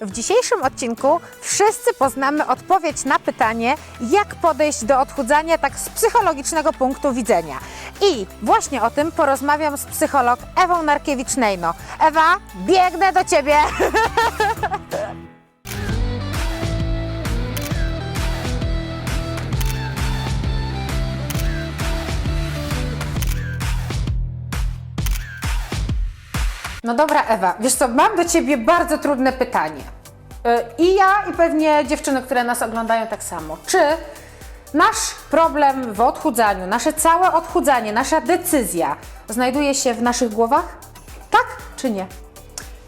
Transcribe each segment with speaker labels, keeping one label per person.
Speaker 1: W dzisiejszym odcinku wszyscy poznamy odpowiedź na pytanie, jak podejść do odchudzania tak z psychologicznego punktu widzenia. I właśnie o tym porozmawiam z psycholog Ewą Narkiewicz-Nejno. Ewa, biegnę do Ciebie! No dobra, Ewa, wiesz co, mam do Ciebie bardzo trudne pytanie. Yy, I ja, i pewnie dziewczyny, które nas oglądają tak samo. Czy nasz problem w odchudzaniu, nasze całe odchudzanie, nasza decyzja znajduje się w naszych głowach? Tak czy nie?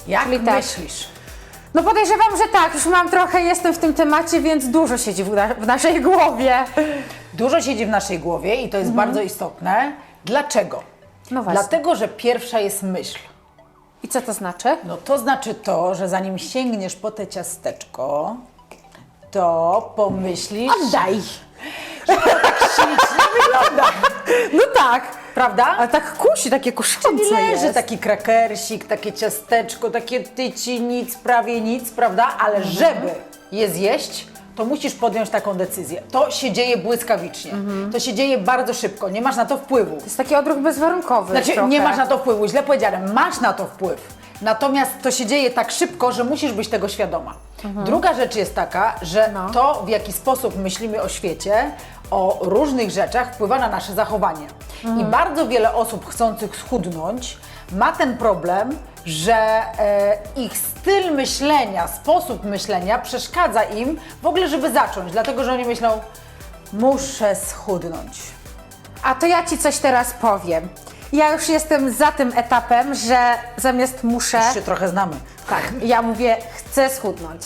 Speaker 2: Jak
Speaker 1: Czyli tak.
Speaker 2: myślisz?
Speaker 1: No podejrzewam, że tak. Już mam trochę, jestem w tym temacie, więc dużo siedzi w, na, w naszej głowie.
Speaker 2: Dużo siedzi w naszej głowie i to jest bardzo istotne. Dlaczego?
Speaker 1: Mhm. No właśnie.
Speaker 2: Dlatego, że pierwsza jest myśl.
Speaker 1: I co to znaczy?
Speaker 2: No to znaczy to, że zanim sięgniesz po te ciasteczko, to pomyślisz...
Speaker 1: Oddaj!
Speaker 2: Ślicznie wygląda,
Speaker 1: No tak.
Speaker 2: prawda?
Speaker 1: Ale tak kusi, takie kuszczące
Speaker 2: I leży
Speaker 1: jest.
Speaker 2: taki krakersik, takie ciasteczko, takie tyci, nic, prawie nic, prawda? Ale
Speaker 1: Mhm.
Speaker 2: żeby je zjeść, to musisz podjąć taką decyzję. To się dzieje błyskawicznie.
Speaker 1: Mhm.
Speaker 2: To się dzieje bardzo szybko. Nie masz na to wpływu.
Speaker 1: To jest taki odruch bezwarunkowy
Speaker 2: Znaczy,
Speaker 1: trochę.
Speaker 2: nie masz na to wpływu, źle powiedziane, masz na to wpływ. Natomiast to się dzieje tak szybko, że musisz być tego świadoma. Druga rzecz jest taka, że
Speaker 1: Mhm. No.
Speaker 2: to, w jaki sposób myślimy o świecie, o różnych rzeczach, wpływa na nasze zachowanie.
Speaker 1: Mhm.
Speaker 2: I bardzo wiele osób chcących schudnąć ma ten problem, że e, ich styl myślenia, sposób myślenia przeszkadza im w ogóle, żeby zacząć. Dlatego, że oni myślą, muszę schudnąć.
Speaker 1: A to ja Ci coś teraz powiem. Ja już jestem za tym etapem, że zamiast muszę,
Speaker 2: Już się trochę znamy.
Speaker 1: tak, ja mówię, chcę schudnąć.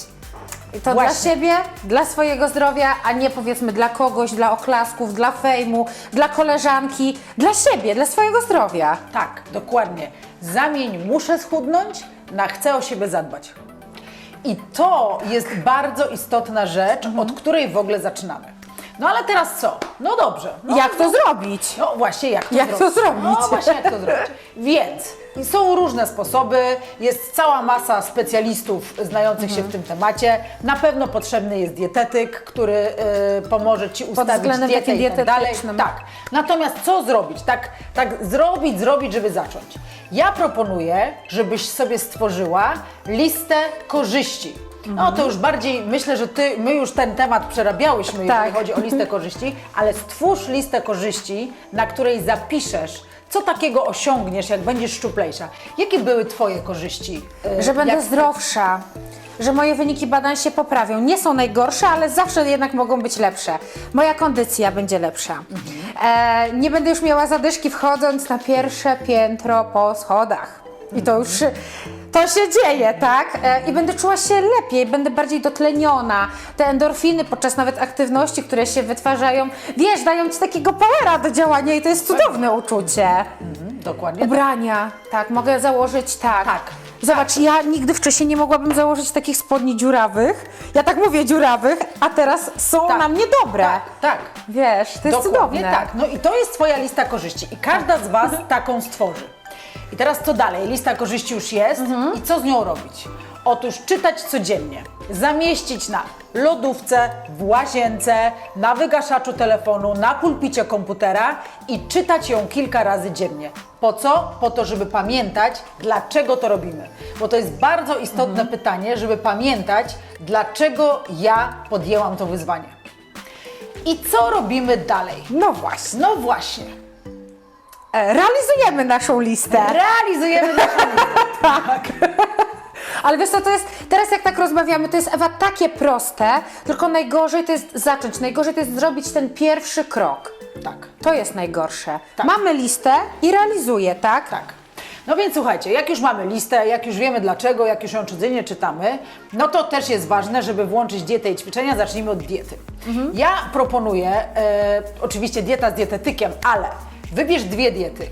Speaker 1: I to
Speaker 2: Właśnie.
Speaker 1: dla siebie, dla swojego zdrowia, a nie powiedzmy dla kogoś, dla oklasków, dla fejmu, dla koleżanki, dla siebie, dla swojego zdrowia.
Speaker 2: Tak, dokładnie. Zamień muszę schudnąć na chcę o siebie zadbać. I to jest bardzo istotna rzecz,
Speaker 1: Mhm.
Speaker 2: od której w ogóle zaczynamy. No ale teraz co? No dobrze. No,
Speaker 1: Jak to zrobić?
Speaker 2: No właśnie, jak to
Speaker 1: Jak to
Speaker 2: zrobić?
Speaker 1: zrobić?
Speaker 2: No właśnie, jak to zrobić. Więc są różne sposoby, jest cała masa specjalistów znających
Speaker 1: Mhm.
Speaker 2: się w tym temacie. Na pewno potrzebny jest dietetyk, który y, pomoże Ci ustawić
Speaker 1: względem
Speaker 2: dietę
Speaker 1: takim
Speaker 2: i tak dalej.
Speaker 1: dietetycznym.
Speaker 2: Tak. Natomiast co zrobić? Tak, tak zrobić, zrobić, żeby zacząć. Ja proponuję, żebyś sobie stworzyła listę korzyści. No to już bardziej, myślę, że ty, my już ten temat przerabiałyśmy,
Speaker 1: Tak.
Speaker 2: jeżeli chodzi o listę korzyści, ale stwórz listę korzyści, na której zapiszesz, co takiego osiągniesz, jak będziesz szczuplejsza. Jakie były Twoje korzyści? e,
Speaker 1: Że będę
Speaker 2: jak-
Speaker 1: zdrowsza, że moje wyniki badań się poprawią. Nie są najgorsze, ale zawsze jednak mogą być lepsze. Moja kondycja będzie lepsza. E, nie będę już miała zadyszki wchodząc na pierwsze piętro po schodach. I to już to się dzieje, tak? E, I będę czuła się lepiej, będę bardziej dotleniona. Te endorfiny podczas nawet aktywności, które się wytwarzają, wiesz, dają ci takiego powera do działania i to jest cudowne uczucie.
Speaker 2: Mhm, Dokładnie.
Speaker 1: Ubrania, tak, mogę założyć tak.
Speaker 2: Tak.
Speaker 1: Zobacz, ja nigdy wcześniej nie mogłabym założyć takich spodni dziurawych. Ja tak mówię dziurawych, a teraz są
Speaker 2: Tak.
Speaker 1: na mnie dobre.
Speaker 2: Tak, tak.
Speaker 1: Wiesz, to jest
Speaker 2: Dokładnie
Speaker 1: cudowne.
Speaker 2: tak. No i to jest Twoja lista korzyści i każda z Was taką stworzy. I teraz co dalej? Lista korzyści już jest
Speaker 1: Mhm.
Speaker 2: i co z nią robić? Otóż czytać codziennie, zamieścić na lodówce, w łazience, na wygaszaczu telefonu, na pulpicie komputera i czytać ją kilka razy dziennie. Po co? Po to, żeby pamiętać, dlaczego to robimy. Bo to jest bardzo istotne pytanie, żeby pamiętać, dlaczego ja podjęłam to wyzwanie. I co robimy dalej?
Speaker 1: No właśnie.
Speaker 2: No właśnie.
Speaker 1: E, realizujemy naszą listę.
Speaker 2: Realizujemy naszą listę.
Speaker 1: Ale wiesz co, to jest, teraz jak tak rozmawiamy, to jest Ewa takie proste, tylko najgorzej to jest zacząć, najgorzej to jest zrobić ten pierwszy krok.
Speaker 2: Tak,
Speaker 1: To jest najgorsze.
Speaker 2: Tak.
Speaker 1: Mamy listę i realizuję, tak?
Speaker 2: tak. No więc słuchajcie, jak już mamy listę, jak już wiemy dlaczego, jak już ją codziennie czytamy, no to też jest ważne, żeby włączyć dietę i ćwiczenia. Zacznijmy od diety. Ja proponuję, e, oczywiście dieta z dietetykiem, ale wybierz dwie diety.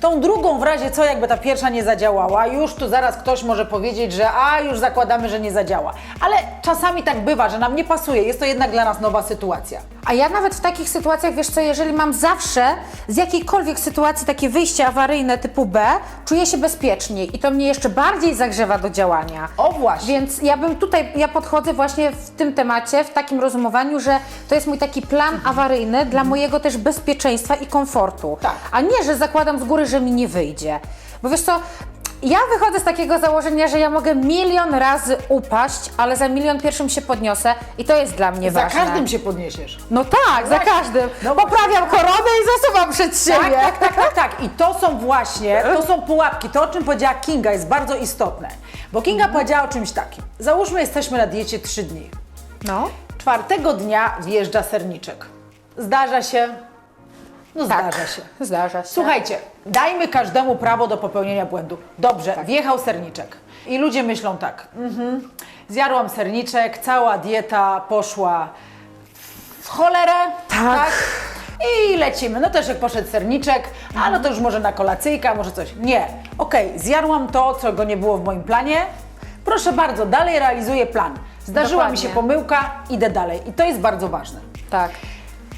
Speaker 2: Tą drugą w razie co, jakby ta pierwsza nie zadziałała, już tu zaraz ktoś może powiedzieć, że a już zakładamy, że nie zadziała. Ale czasami tak bywa, że nam nie pasuje, jest to jednak dla nas nowa sytuacja.
Speaker 1: A ja nawet w takich sytuacjach, wiesz co, jeżeli mam zawsze z jakiejkolwiek sytuacji takie wyjście awaryjne typu B, czuję się bezpieczniej i to mnie jeszcze bardziej zagrzewa do działania.
Speaker 2: O właśnie.
Speaker 1: Więc ja bym tutaj, ja podchodzę właśnie w tym temacie, w takim rozumowaniu, że to jest mój taki plan awaryjny dla mojego też bezpieczeństwa i komfortu.
Speaker 2: Tak.
Speaker 1: A nie, że zakładam z góry, że mi nie wyjdzie. Bo wiesz co, ja wychodzę z takiego założenia, że ja mogę milion razy upaść, ale za milion pierwszym się podniosę i to jest dla mnie
Speaker 2: Za
Speaker 1: ważne.
Speaker 2: każdym się podniesiesz.
Speaker 1: No tak, za każdym.
Speaker 2: No
Speaker 1: Poprawiam koronę i zasuwam przed siebie.
Speaker 2: Tak, tak, tak, tak, tak. I to są właśnie, to są pułapki. To, o czym powiedziała Kinga, jest bardzo istotne. Bo Kinga powiedziała o czymś takim. Załóżmy, jesteśmy na diecie 3 dni.
Speaker 1: No.
Speaker 2: Czwartego dnia wjeżdża serniczek. Zdarza się? No
Speaker 1: Tak.
Speaker 2: zdarza się.
Speaker 1: Zdarza się.
Speaker 2: Słuchajcie, dajmy każdemu prawo do popełnienia błędu. Dobrze,
Speaker 1: Tak.
Speaker 2: wjechał serniczek. I ludzie myślą tak, mhm, zjadłam serniczek, cała dieta poszła w cholerę.
Speaker 1: Tak.
Speaker 2: I lecimy. No też jak poszedł serniczek, a no to już może na kolacyjka, może coś. Nie. Okej, zjadłam to, czego nie było w moim planie. Proszę bardzo, dalej realizuję plan. Zdarzyła mi się
Speaker 1: Dokładnie.
Speaker 2: pomyłka, idę dalej. I to jest bardzo ważne.
Speaker 1: Tak.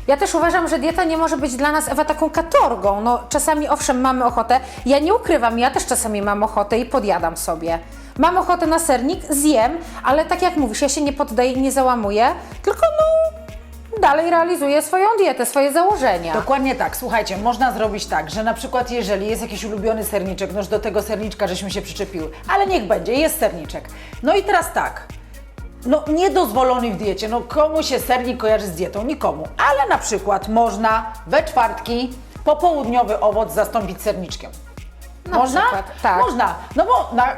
Speaker 1: Ja też uważam, że dieta nie może być dla nas, Ewa, taką katorgą. No, czasami owszem, mamy ochotę. Ja nie ukrywam, ja też czasami mam ochotę i podjadam sobie. Mam ochotę na sernik, zjem, ale tak jak mówisz, ja się nie poddaję nie załamuję, tylko no dalej realizuję swoją dietę, swoje założenia.
Speaker 2: Dokładnie tak. Słuchajcie, można zrobić tak, że na przykład jeżeli jest jakiś ulubiony serniczek, no już do tego serniczka żeśmy się przyczepiły, ale niech będzie, jest serniczek. No i teraz tak, no niedozwolony w diecie, no komu się sernik kojarzy z dietą? Nikomu. Ale na przykład można we czwartki popołudniowy owoc zastąpić serniczkiem.
Speaker 1: Na
Speaker 2: można?
Speaker 1: przykład, tak.
Speaker 2: Można. No bo na,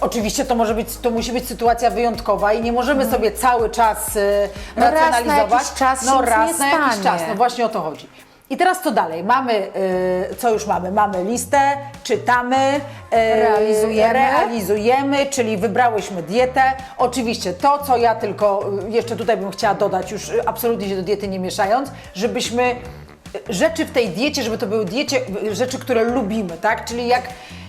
Speaker 2: oczywiście to może być, to musi być sytuacja wyjątkowa i nie możemy sobie cały czas y,
Speaker 1: No raz na
Speaker 2: racjonalizować.
Speaker 1: jakiś czas
Speaker 2: no raz na jakiś czas. No właśnie o to chodzi. I teraz co dalej? Mamy, y, co już mamy? Mamy listę, czytamy, y,
Speaker 1: Realizujemy.
Speaker 2: realizujemy, czyli wybrałyśmy dietę. Oczywiście to, co ja tylko y, jeszcze tutaj bym chciała dodać, już y, absolutnie się do diety nie mieszając, żebyśmy y, rzeczy w tej diecie, żeby to były diecie, y, rzeczy, które lubimy, tak? Czyli jak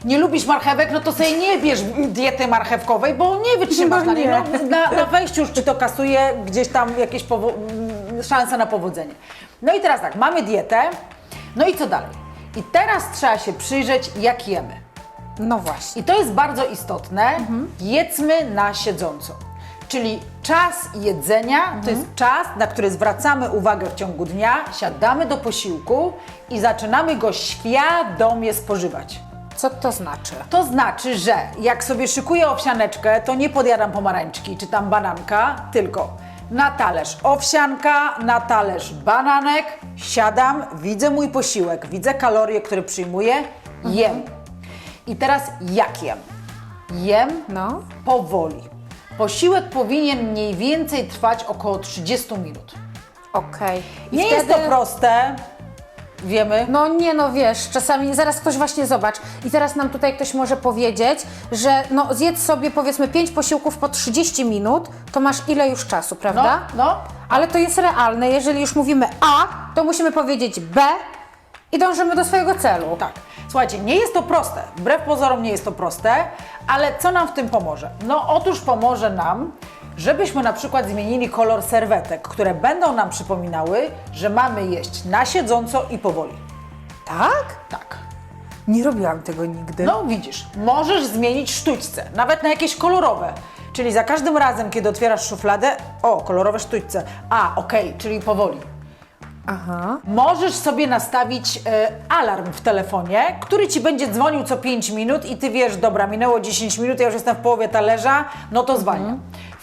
Speaker 2: nie lubisz marchewek, no to sobie nie bierz diety marchewkowej, bo nie wytrzymasz na niej.
Speaker 1: nie.
Speaker 2: No, na, na wejściu już ci to kasuje gdzieś tam jakieś powo- szansa na powodzenie. No i teraz tak, mamy dietę, no i co dalej? I teraz trzeba się przyjrzeć, jak jemy.
Speaker 1: No właśnie.
Speaker 2: I to jest bardzo istotne. Jedzmy na siedząco. Czyli czas jedzenia to jest czas, na który zwracamy uwagę w ciągu dnia, siadamy do posiłku i zaczynamy go świadomie spożywać.
Speaker 1: Co to znaczy?
Speaker 2: To znaczy, że jak sobie szykuję owsianeczkę, to nie podjadam pomarańczki czy tam bananka, tylko na talerz owsianka, na talerz bananek, siadam, widzę mój posiłek, widzę kalorie, które przyjmuję, jem. I teraz jak jem? Jem
Speaker 1: No.
Speaker 2: powoli. Posiłek powinien mniej więcej trwać około 30 minut.
Speaker 1: Okej. I
Speaker 2: Nie jest to
Speaker 1: wtedy-
Speaker 2: proste, wiemy.
Speaker 1: No nie no wiesz, czasami zaraz ktoś właśnie zobacz i teraz nam tutaj ktoś może powiedzieć, że no zjedz sobie powiedzmy 5 posiłków po 30 minut, to masz ile już czasu,
Speaker 2: No,
Speaker 1: prawda?
Speaker 2: no.
Speaker 1: Ale to jest realne, jeżeli już mówimy A, to musimy powiedzieć B i dążymy do swojego celu.
Speaker 2: Tak. Słuchajcie, nie jest to proste. Wbrew pozorom nie jest to proste, ale co nam w tym pomoże? No otóż pomoże nam, żebyśmy na przykład zmienili kolor serwetek, które będą nam przypominały, że mamy jeść na siedząco i powoli.
Speaker 1: Tak?
Speaker 2: Tak.
Speaker 1: Nie robiłam tego nigdy.
Speaker 2: No widzisz, możesz zmienić sztućce, nawet na jakieś kolorowe. Czyli za każdym razem, kiedy otwierasz szufladę, o, kolorowe sztućce. A, okej, czyli powoli.
Speaker 1: Aha.
Speaker 2: Możesz sobie nastawić e, alarm w telefonie, który ci będzie dzwonił co 5 minut i ty wiesz, dobra, minęło 10 minut, ja już jestem w połowie talerza, no to zwalniam.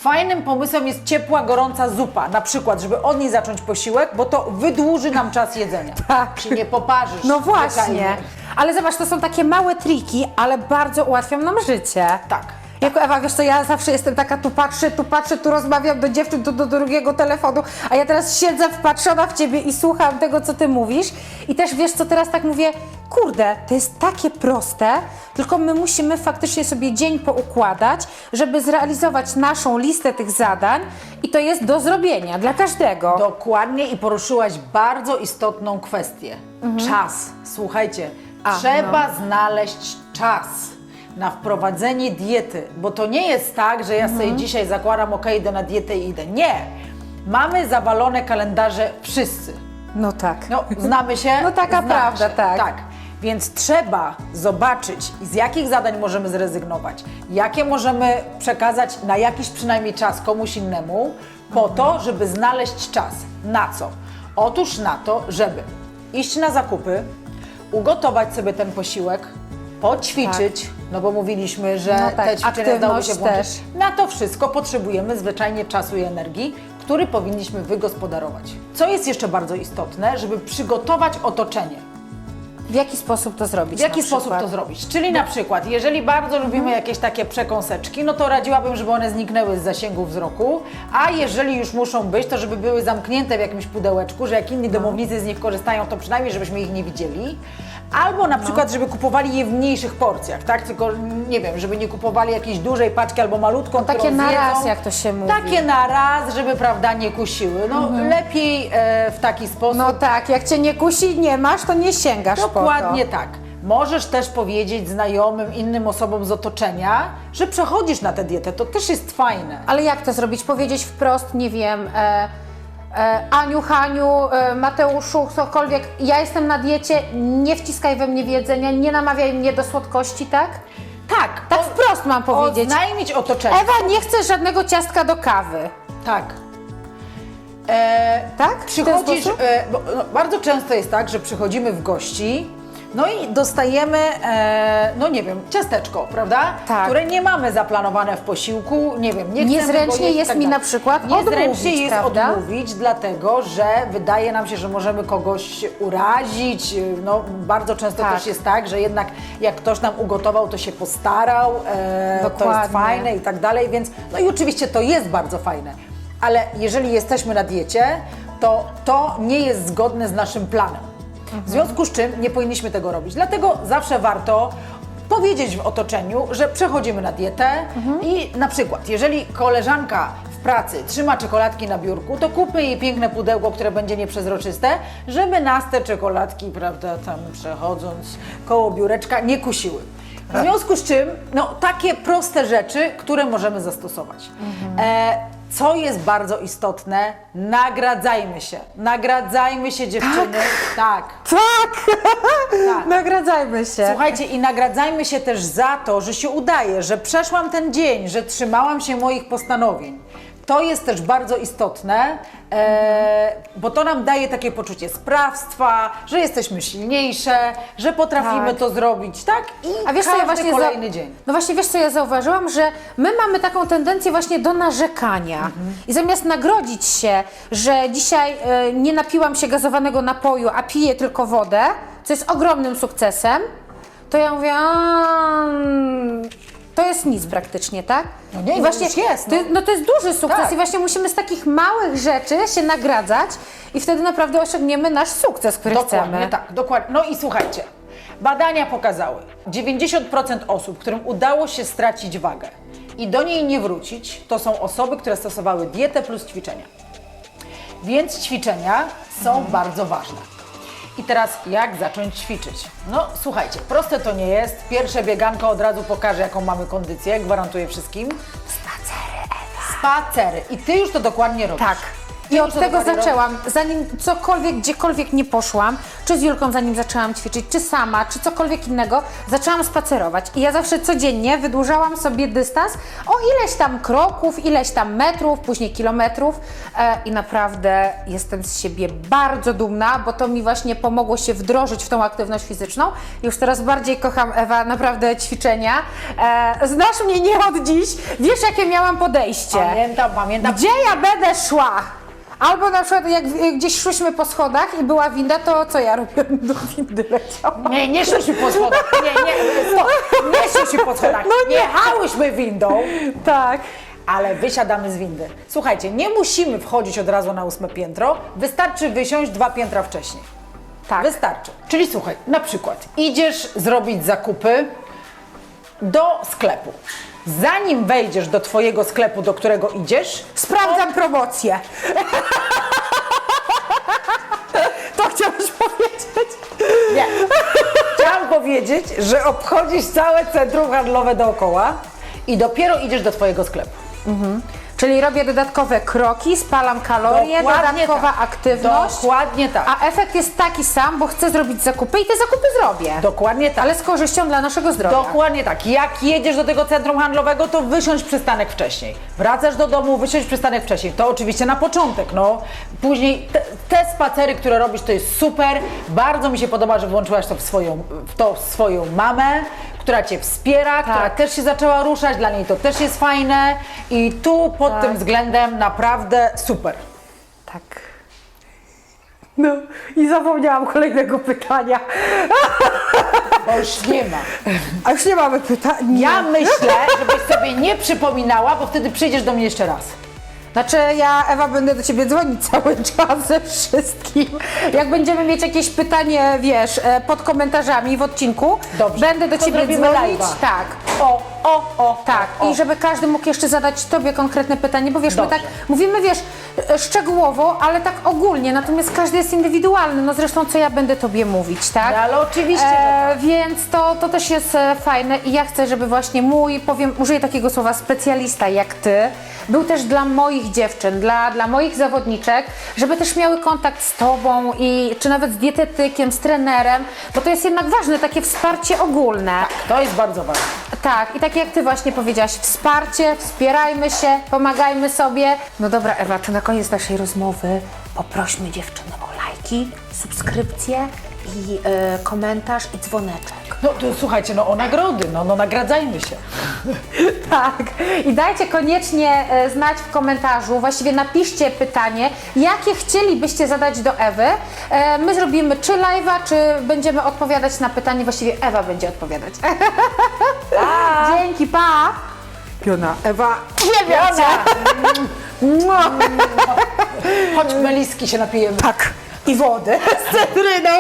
Speaker 2: Fajnym pomysłem jest ciepła, gorąca zupa, na przykład, żeby od niej zacząć posiłek, bo to wydłuży nam czas jedzenia.
Speaker 1: Tak.
Speaker 2: Ci nie poparzysz.
Speaker 1: No właśnie. Ale zobacz, to są takie małe triki, ale bardzo ułatwią nam życie.
Speaker 2: Tak.
Speaker 1: Jako Ewa, wiesz co, ja zawsze jestem taka, tu patrzę, tu patrzę, tu rozmawiam do dziewczyn, tu do drugiego telefonu, a ja teraz siedzę wpatrzona w Ciebie i słucham tego, co Ty mówisz i też wiesz co, teraz tak mówię, kurde, to jest takie proste, tylko my musimy faktycznie sobie dzień poukładać, żeby zrealizować naszą listę tych zadań i to jest do zrobienia dla każdego.
Speaker 2: Dokładnie i poruszyłaś bardzo istotną kwestię. Czas. Słuchajcie,
Speaker 1: A,
Speaker 2: trzeba znaleźć czas na wprowadzenie diety, bo to nie jest tak, że ja sobie dzisiaj zakładam, ok, idę na dietę i idę. Nie. Mamy zawalone kalendarze wszyscy.
Speaker 1: No tak.
Speaker 2: No, znamy się?
Speaker 1: No taka
Speaker 2: Znamy
Speaker 1: prawda, tak.
Speaker 2: Tak. Więc trzeba zobaczyć, z jakich zadań możemy zrezygnować, jakie możemy przekazać na jakiś przynajmniej czas komuś innemu, po to, żeby znaleźć czas. Na co? Otóż na to, żeby iść na zakupy, ugotować sobie ten posiłek, poćwiczyć, no bo mówiliśmy, że
Speaker 1: No tak,
Speaker 2: te ćwiczenia dałoby się
Speaker 1: aktywność
Speaker 2: włączyć.
Speaker 1: też.
Speaker 2: Na to wszystko potrzebujemy zwyczajnie czasu i energii, który powinniśmy wygospodarować. Co jest jeszcze bardzo istotne, żeby przygotować otoczenie.
Speaker 1: W jaki sposób to zrobić?
Speaker 2: W jaki
Speaker 1: na
Speaker 2: sposób to zrobić? Czyli na przykład, jeżeli bardzo lubimy jakieś takie przekąseczki, no to radziłabym, żeby one zniknęły z zasięgu wzroku, a jeżeli już muszą być, to żeby były zamknięte w jakimś pudełeczku, że jak inni domownicy z nich korzystają, to przynajmniej żebyśmy ich nie widzieli. Albo na przykład, żeby kupowali je w mniejszych porcjach, tak? Tylko nie wiem, żeby nie kupowali jakiejś dużej paczki albo malutką,
Speaker 1: takie
Speaker 2: którą
Speaker 1: na
Speaker 2: zjedzą.
Speaker 1: raz, jak to się mówi.
Speaker 2: Takie na raz, żeby prawda nie kusiły. No lepiej e, w taki sposób.
Speaker 1: No tak, jak cię nie kusi, nie masz, to nie sięgasz
Speaker 2: Dokładnie
Speaker 1: po to.
Speaker 2: tak. Możesz też powiedzieć znajomym, innym osobom z otoczenia, że przechodzisz na tę dietę. To też jest fajne.
Speaker 1: Ale jak to zrobić? Powiedzieć wprost, nie wiem, e, Aniu, Haniu, e, Mateuszu, ktokolwiek, ja jestem na diecie, nie wciskaj we mnie w jedzenia, nie namawiaj mnie do słodkości, tak?
Speaker 2: Tak,
Speaker 1: Tak wprost mam powiedzieć.
Speaker 2: Oznajmić otoczenie.
Speaker 1: Ewa nie chce żadnego ciastka do kawy.
Speaker 2: Tak. E,
Speaker 1: Tak? W ten
Speaker 2: Przychodzisz,
Speaker 1: sposób?
Speaker 2: e, bo, no, bardzo często jest tak, że przychodzimy w gości, no i dostajemy, e, no nie wiem, ciasteczko, prawda?
Speaker 1: Tak.
Speaker 2: Które nie mamy zaplanowane w posiłku, nie wiem, nie chcemy
Speaker 1: Niezręcznie
Speaker 2: jeść
Speaker 1: jest
Speaker 2: tak
Speaker 1: mi
Speaker 2: dalej.
Speaker 1: na przykład
Speaker 2: Niezręcznie
Speaker 1: odmówić,
Speaker 2: jest
Speaker 1: prawda?
Speaker 2: odmówić, dlatego że wydaje nam się, że możemy kogoś urazić. No, bardzo często
Speaker 1: Tak.
Speaker 2: też jest tak, że jednak jak ktoś nam ugotował, to się postarał, e, to jest fajne i tak dalej, więc no i oczywiście to jest bardzo fajne, ale jeżeli jesteśmy na diecie, to to nie jest zgodne z naszym planem. W związku z czym nie powinniśmy tego robić. Dlatego zawsze warto powiedzieć w otoczeniu, że przechodzimy na dietę i na przykład, jeżeli koleżanka w pracy trzyma czekoladki na biurku, to kupmy jej piękne pudełko, które będzie nieprzezroczyste, żeby nas te czekoladki, prawda, tam przechodząc koło biureczka, nie kusiły. W związku z czym, no takie proste rzeczy, które możemy zastosować. E, co jest bardzo istotne, nagradzajmy się. Nagradzajmy się dziewczyny. Tak.
Speaker 1: Tak!
Speaker 2: Tak.
Speaker 1: Nagradzajmy się.
Speaker 2: Słuchajcie, i nagradzajmy się też za to, że się udaje, że przeszłam ten dzień, że trzymałam się moich postanowień. To jest też bardzo istotne, e, bo to nam daje takie poczucie sprawstwa, że jesteśmy silniejsze, że potrafimy
Speaker 1: Tak.
Speaker 2: to zrobić, tak? I
Speaker 1: A wiesz co,
Speaker 2: każdy
Speaker 1: ja właśnie za-
Speaker 2: kolejny dzień.
Speaker 1: No właśnie, wiesz co, ja zauważyłam, że my mamy taką tendencję właśnie do narzekania. I zamiast nagrodzić się, że dzisiaj e, nie napiłam się gazowanego napoju, a piję tylko wodę, co jest ogromnym sukcesem, to ja mówię, a, mm, to jest nic praktycznie, tak?
Speaker 2: No nie,
Speaker 1: I
Speaker 2: no już jest,
Speaker 1: To,
Speaker 2: no.
Speaker 1: no to jest duży sukces
Speaker 2: Tak.
Speaker 1: i właśnie musimy z takich małych rzeczy się nagradzać i wtedy naprawdę osiągniemy nasz sukces, który
Speaker 2: Dokładnie
Speaker 1: chcemy.
Speaker 2: tak, dokładnie. No i słuchajcie, badania pokazały, 90% osób, którym udało się stracić wagę i do niej nie wrócić, to są osoby, które stosowały dietę plus ćwiczenia. Więc ćwiczenia są bardzo ważne. I teraz jak zacząć ćwiczyć? No słuchajcie, proste to nie jest. Pierwsze bieganko od razu pokaże, jaką mamy kondycję, gwarantuję wszystkim.
Speaker 1: Spacery, Ewa.
Speaker 2: Spacery. I ty już to dokładnie robisz.
Speaker 1: Tak. I od tego zaczęłam. Zanim cokolwiek, gdziekolwiek nie poszłam, czy z Julką zanim zaczęłam ćwiczyć, czy sama, czy cokolwiek innego, zaczęłam spacerować. I ja zawsze codziennie wydłużałam sobie dystans o ileś tam kroków, ileś tam metrów, później kilometrów. E, I naprawdę jestem z siebie bardzo dumna, bo to mi właśnie pomogło się wdrożyć w tą aktywność fizyczną. Już teraz bardziej kocham, Ewa, naprawdę ćwiczenia. E, znasz mnie nie od dziś, wiesz jakie miałam podejście.
Speaker 2: Pamiętam, pamiętam.
Speaker 1: Gdzie ja będę szła? Albo na przykład jak gdzieś szłyśmy po schodach i była winda, to co ja robię? Do windy leciałam.
Speaker 2: Nie, nie szłyśmy po schodach. Nie, nie, stop. Nie szłyśmy po schodach.
Speaker 1: No nie.
Speaker 2: Jechałyśmy windą,
Speaker 1: Tak.
Speaker 2: ale wysiadamy z windy. Słuchajcie, nie musimy wchodzić od razu na ósme piętro. Wystarczy wysiąść dwa piętra wcześniej.
Speaker 1: Tak.
Speaker 2: Wystarczy. Czyli słuchaj, na przykład idziesz zrobić zakupy do sklepu. Zanim wejdziesz do Twojego sklepu, do którego idziesz,
Speaker 1: Sprawdzam promocję. To chciałeś powiedzieć?
Speaker 2: Nie. Chciałam powiedzieć, że obchodzisz całe centrum handlowe dookoła i dopiero idziesz do Twojego sklepu.
Speaker 1: Czyli robię dodatkowe kroki, spalam kalorie, dodatkowa
Speaker 2: tak.
Speaker 1: aktywność.
Speaker 2: Dokładnie tak.
Speaker 1: A efekt jest taki sam, bo chcę zrobić zakupy i te zakupy zrobię.
Speaker 2: Dokładnie tak.
Speaker 1: Ale z korzyścią dla naszego zdrowia.
Speaker 2: Dokładnie tak. Jak jedziesz do tego centrum handlowego, to wysiądź przystanek wcześniej. Wracasz do domu, wysiądź przystanek wcześniej. To oczywiście na początek, no. Później te, te spacery, które robisz, to jest super. Bardzo mi się podoba, że włączyłaś to w swoją, w to w swoją mamę, która cię wspiera, która też się zaczęła ruszać, dla niej to też jest fajne. I tu pod
Speaker 1: Tak.
Speaker 2: tym względem naprawdę super.
Speaker 1: Tak. No i zapomniałam kolejnego pytania.
Speaker 2: Bo już nie ma.
Speaker 1: A już nie mamy pytań.
Speaker 2: Ja myślę, żebyś sobie nie przypominała, bo wtedy przyjdziesz do mnie jeszcze raz.
Speaker 1: Znaczy ja, Ewa, będę do Ciebie dzwonić cały czas ze wszystkim. Jak będziemy mieć jakieś pytanie, wiesz, e, pod komentarzami w odcinku,
Speaker 2: Dobrze.
Speaker 1: będę do
Speaker 2: To
Speaker 1: Ciebie
Speaker 2: zrobimy
Speaker 1: dzwonić.
Speaker 2: live'a.
Speaker 1: Tak.
Speaker 2: O, o, o.
Speaker 1: Tak,
Speaker 2: o,
Speaker 1: i żeby każdy mógł jeszcze zadać Tobie konkretne pytanie, bo wiesz, my
Speaker 2: Dobrze.
Speaker 1: tak mówimy, wiesz, szczegółowo, ale tak ogólnie, natomiast każdy jest indywidualny, no zresztą co ja będę Tobie mówić, tak?
Speaker 2: No, ale oczywiście, że tak.
Speaker 1: Więc to, to też jest e, fajne i ja chcę, żeby właśnie mój, powiem, użyję takiego słowa, specjalista jak Ty, był też dla moich dziewczyn, dla, dla moich zawodniczek, żeby też miały kontakt z Tobą i czy nawet z dietetykiem, z trenerem, bo to jest jednak ważne, takie wsparcie ogólne.
Speaker 2: To jest bardzo ważne.
Speaker 1: Tak, i tak jak Ty właśnie powiedziałaś, wsparcie, wspierajmy się, pomagajmy sobie. No dobra, Ewa, to na koniec naszej rozmowy poprośmy dziewczyny o lajki, subskrypcje i e, komentarz i dzwoneczek.
Speaker 2: No to słuchajcie, no o nagrody, no, no nagradzajmy się.
Speaker 1: Tak, i dajcie koniecznie e, znać w komentarzu, właściwie napiszcie pytanie, jakie chcielibyście zadać do Ewy. E, my zrobimy czy live'a, czy będziemy odpowiadać na pytanie, właściwie Ewa będzie odpowiadać. Dzięki, pa! Piona, Ewa, uwielbiam cię! Mua.
Speaker 2: Chodź meliski się napijemy.
Speaker 1: Tak, i wody z cytryną.